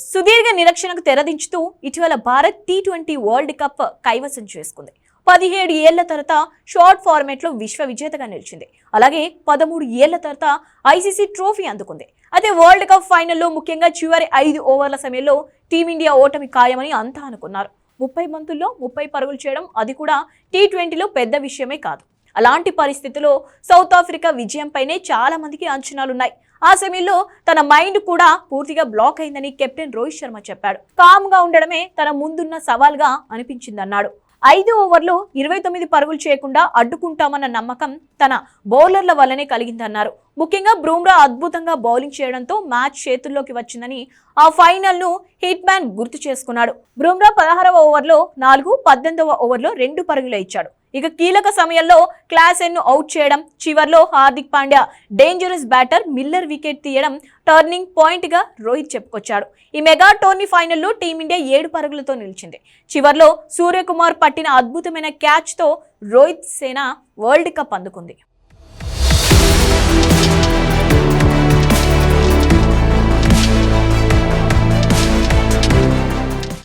సుదీర్ఘ నిరీక్షణకు తెరదించుతూ ఇటీవల Bharat T twenty world cup కైవసం చేసుకుంది. పదిహేడు ఏళ్ళ తర్వాత షార్ట్ ఫార్మేట్లో విశ్వ విజేతగా నిలిచింది. అలాగే పదమూడు ఏళ్ళ తర్వాత ఐసీసీ ట్రోఫీ అందుకుంది. అదే వరల్డ్ కప్ ఫైనల్లో ముఖ్యంగా చివరి ఐదు ఓవర్ల సమయంలో టీమిండియా ఓటమి ఖాయమని అంతా అనుకున్నారు. ముప్పై మంతుల్లో ముప్పై పరుగులు చేయడం అది కూడా టీ ట్వంటీలో పెద్ద విషయమే కాదు. అలాంటి పరిస్థితిలో సౌత్ ఆఫ్రికా విజయంపైనే చాలా మందికి అంచనాలున్నాయి. ఆ సెమీలో తన మైండ్ కూడా పూర్తిగా బ్లాక్ అయిందని కెప్టెన్ రోహిత్ శర్మ చెప్పాడు. కామ్గా ఉండడమే తన ముందున్న సవాల్గా అనిపించిందన్నాడు. ఐదు ఓవర్లో ఇరవై తొమ్మిది పరుగులు చేయకుండా అడ్డుకుంటామన్న నమ్మకం తన బౌలర్ల వల్లనే కలిగిందన్నారు. ముఖ్యంగా బ్రూమ్రా అద్భుతంగా బౌలింగ్ చేయడంతో మ్యాచ్ చేతుల్లోకి వచ్చిందని ఆ ఫైనల్ను హిట్ మ్యాన్ గుర్తు చేసుకున్నాడు. బ్రూమ్రా పదహారవ ఓవర్లో నాలుగు పద్దెనిమిదవ ఓవర్లో రెండు పరుగులు ఇచ్చాడు. ఇక కీలక సమయంలో క్లాస్ ఎన్ను అవుట్ చేయడం చివర్లో Hardik Pandya dangerous batter Miller wicket turning turning పాయింట్గా రోహిత్ చెప్పుకొచ్చాడు. ఈ మెగా టోర్నీ ఫైనల్లో టీమిండియా ఏడు పరుగులతో నిలిచింది. చివర్లో సూర్యకుమార్ పట్టిన అద్భుతమైన క్యాచ్తో రోహిత్ సేన వరల్డ్ కప్ అందుకుంది.